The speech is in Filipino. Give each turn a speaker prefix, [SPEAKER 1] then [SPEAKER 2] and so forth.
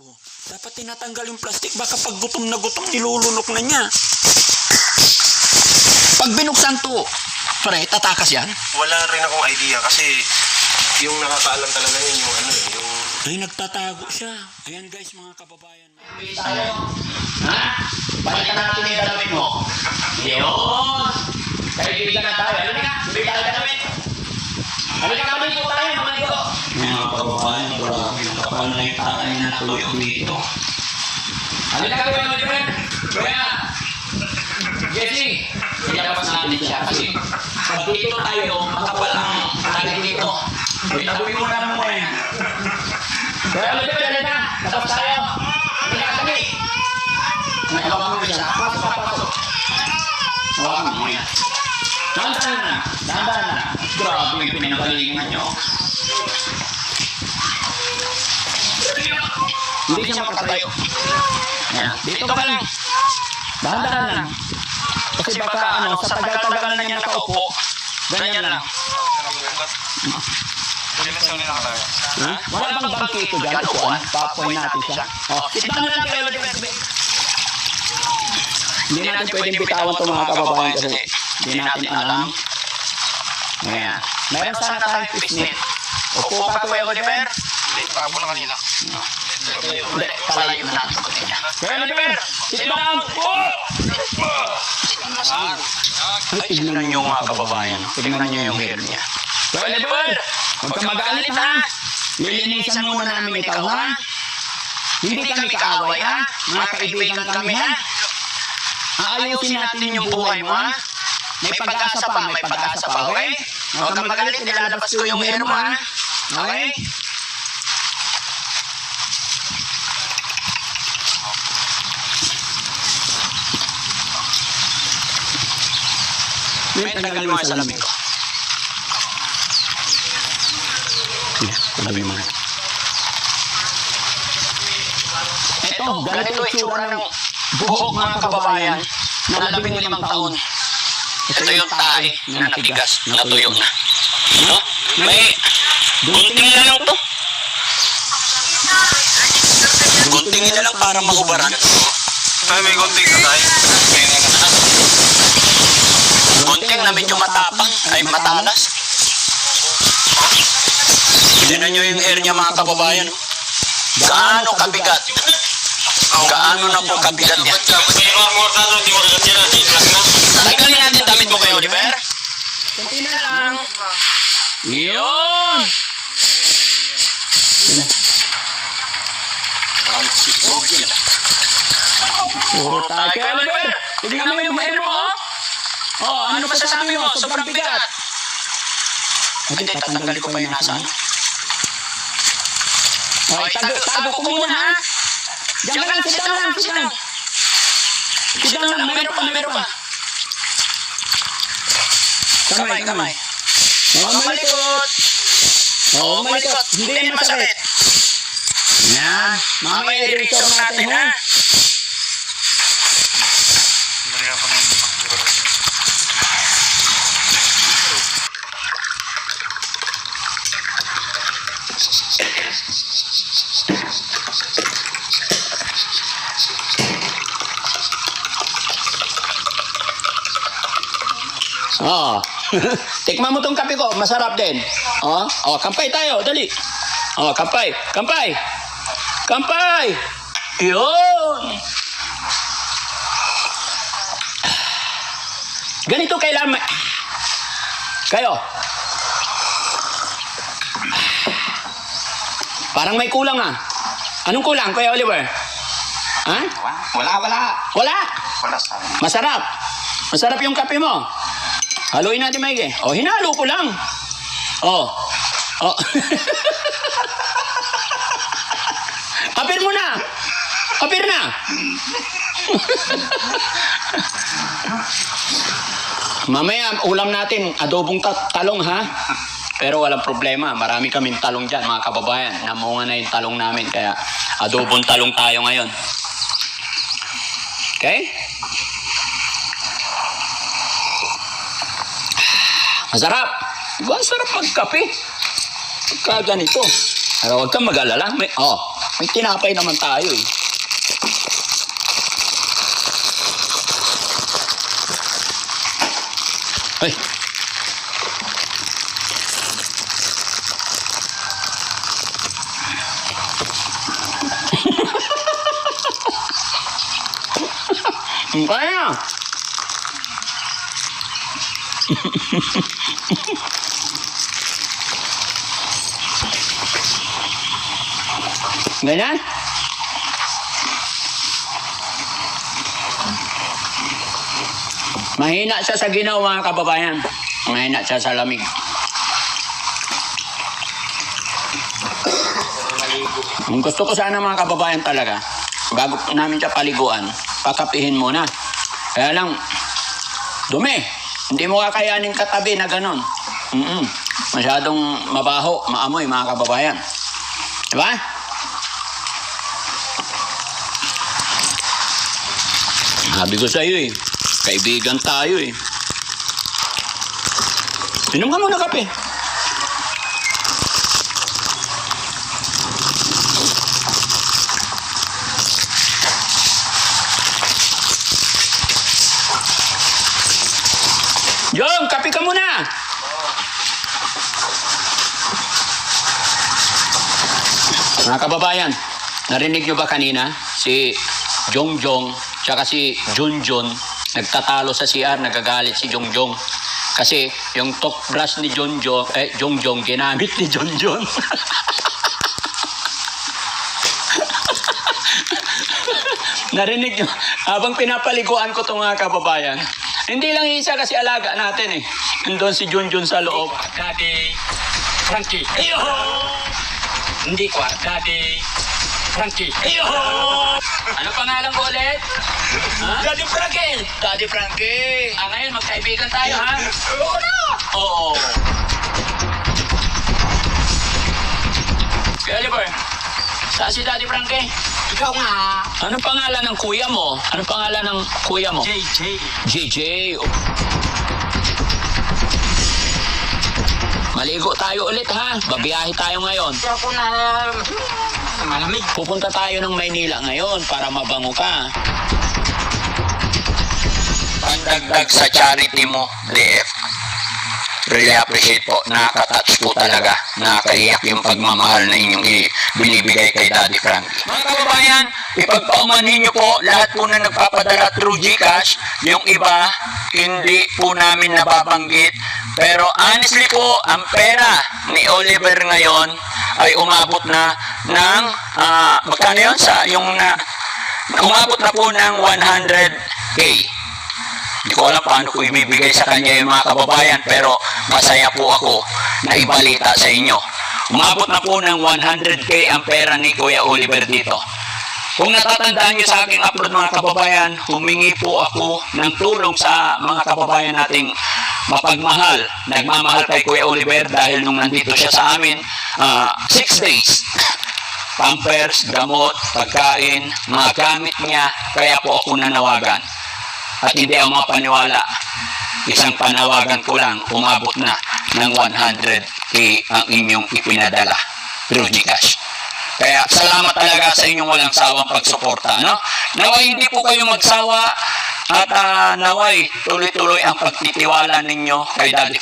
[SPEAKER 1] oh. Dapat tinatanggal yung plastic. Baka pag gutom na gutom, nilulunok na niya. Pag binuksan to, pre, tatakas yan.
[SPEAKER 2] Wala rin akong idea kasi yung nakakaalam talaga yun yung ano eh, yung
[SPEAKER 1] Ay, nagtatago siya. Ayan guys, mga kababayan.
[SPEAKER 3] tayo. Ha? Balikan natin yung damit mo. Yun. Kaibigan na tayo. Halika, bibili tayo ng damit. Halika, maligo tayo, maligo.
[SPEAKER 1] Mga kababayan, grabe. Nakapal na yung tayo na tuyo dito.
[SPEAKER 3] Halika, kuya, halika. Kuya. Jesse, ilabas natin siya kasi pag dito tayo, makapal ang tayo dito. Itabuhin mo na mo eh. Kuya, halika, halika. Labas tayo. Halika, dali. Ay, hawakan mo siya. Pasok, pasok. Hawakan mo yan. Dahan-dahan na. Dahan-dahan na. Grabe yung pinanggalingan nyo. Hindi siya makatayo. Yan. Dito ka lang. Dahan-dahan lang. Kasi baka ano, sa tagal-tagal na niya nakaupo, ganyan lang. Ha? Wala bang bangke ito dyan? Upuan? Papoy natin siya. Oh, sit down na lang kayo. Hindi natin pwedeng bitawan itong mga kababayan kasi hindi natin alam. Ayan. Meron sana tayong pisnit. Upo ka, Kuya Oliver.
[SPEAKER 2] Papo na kanina.
[SPEAKER 3] Palayo na natin. Kuya Oliver, sit down.
[SPEAKER 1] Ay, tignan niyo mga kababayan. Tignan niyo yung hair niya.
[SPEAKER 3] Kuya Oliver, huwag ka magalit ha. Lilinisan muna namin ikaw ha. Hindi kami kaaway ha. Mga kaibigan kami ha. Aayusin natin yung buhay mo ha. May pag-asa pa, may pag-asa pa, okay? Huwag kang magalit, nilalabas ko yung hair mo ha. Okay?
[SPEAKER 1] May tanggal mo sa lamig ko. Mo na.
[SPEAKER 3] Ito, ganito itsura ng buhok mga kababayan na labing limang taon.
[SPEAKER 2] Ito yung tae na natigas, natuyo na. No? May gunting na lang to. Gunting na lang para mahubaran. Ay, may gunting na tayo. Gunting na medyo matapang, ay matalas. Tignan nyo yung hair niya mga kababayan. Gaano kabigat? Gaano na po kabigat yan? Tanggalin natin damit mo kayo, Oliver.
[SPEAKER 3] Kunti na lang. Yun! Puro tayo. Oliver, tignan mo yung hair mo, oh. Oh, ano masasabi mo? Sobrang bigat.
[SPEAKER 2] Hindi, tatanggalin ko pa yung nasa ano.
[SPEAKER 3] Oh, tago, tago ko muna, ha? Diyan ka lang, sit down lang, sit down. Sit down lang, meron pa, meron pa.
[SPEAKER 2] Kamay, kamay.
[SPEAKER 3] Oh, malikot. Oh, malikot. Hindi yan masakit. Yan. Mamaya i-return natin, ha? Tikman mo tong kape ko, masarap din. Oh, oh, kampay tayo, dali. Oh, kampay, kampay. Kampay. Yun. Ganito kailangan. Kayo. Parang may kulang ah. Anong kulang, Kuya Oliver? Ha?
[SPEAKER 2] Wala, wala.
[SPEAKER 3] Wala.
[SPEAKER 2] Wala sa.
[SPEAKER 3] Masarap. Masarap yung kape mo. Haluin natin maigi. O, hinalo ko lang. O. O. Apir mo na. Apir na. Mamaya, ulam natin, adobong ta- talong ha. Pero walang problema, marami kaming talong dyan, mga kababayan. Namunga na yung talong namin, kaya adobong talong tayo ngayon. Okay? Masarap. Diba? Sarap magkape. Pagka ganito. Pero huwag kang mag-alala. May, oh, May tinapay naman tayo eh. Ay. Kaya. Ganyan? Mahina siya sa ginaw mga kababayan. Mahina siya sa lamig. Ang gusto ko sana mga kababayan talaga, bago namin siya paliguan, pakapihin muna. Kaya lang, dumi. Hindi mo kakayanin katabi na ganon. Mm Masyadong mabaho, maamoy mga kababayan. Diba? Sabi ko sa eh, kaibigan tayo eh. Inom ka muna kape. Jom, kape ka muna. Mga kababayan, narinig nyo ba kanina? Si Jongjong, tsaka si Junjun, nagtatalo sa CR, nagagalit si Jongjong. Kasi yung toothbrush ni Jongjong, eh, Jongjong, ginamit ni Jonjon. Narinig nyo, habang pinapaliguan ko itong mga kababayan, hindi lang isa kasi alaga natin eh. Nandun si Junjun sa loob.
[SPEAKER 4] Daddy Frankie.
[SPEAKER 3] Iyo!
[SPEAKER 4] Hindi ko, Daddy Frankie.
[SPEAKER 3] Iyo! Ano pangalan ko ulit? Ha?
[SPEAKER 4] Daddy Frankie!
[SPEAKER 3] Daddy Frankie. Ah, ngayon magkaibigan tayo, ha? Oo na! Oo. Oliver, saan si Daddy Frankie?
[SPEAKER 4] Ikaw nga.
[SPEAKER 3] Anong pangalan ng kuya mo? Anong pangalan ng kuya mo?
[SPEAKER 4] JJ.
[SPEAKER 3] JJ. Maligo tayo ulit ha. Babiyahe tayo ngayon.
[SPEAKER 4] Hindi ako na malamig.
[SPEAKER 3] Pupunta tayo ng Maynila ngayon para mabango ka.
[SPEAKER 2] Pandagdag sa charity mo, DF. Really appreciate po. Nakaka-touch po talaga. Nakakaiyak yung pagmamahal na inyong i- binibigay kay Daddy Frank. Mga kababayan, ipagpaumanhin niyo po lahat po na nagpapadala through GCash. Yung iba, hindi po namin nababanggit. Pero honestly po, ang pera ni Oliver ngayon ay umabot na ng, ah, magkano yun sa yung na, umabot na po ng 100K. Hindi ko alam paano ko ibibigay sa kanya yung mga kababayan pero masaya po ako na ibalita sa inyo. Umabot na po ng 100k ang pera ni Kuya Oliver dito. Kung natatandaan niyo sa aking upload mga kababayan, humingi po ako ng tulong sa mga kababayan nating mapagmahal. Nagmamahal kay Kuya Oliver dahil nung nandito siya sa amin, 6 days. Pampers, gamot, pagkain, mga gamit niya, kaya po ako nanawagan at hindi ako mapaniwala. Isang panawagan ko lang, umabot na ng 100k ang inyong ipinadala through Gcash. Kaya salamat talaga sa inyong walang sawang pagsuporta. No? Naway hindi po kayo magsawa at ah, naway tuloy-tuloy ang pagtitiwala ninyo kay Daddy.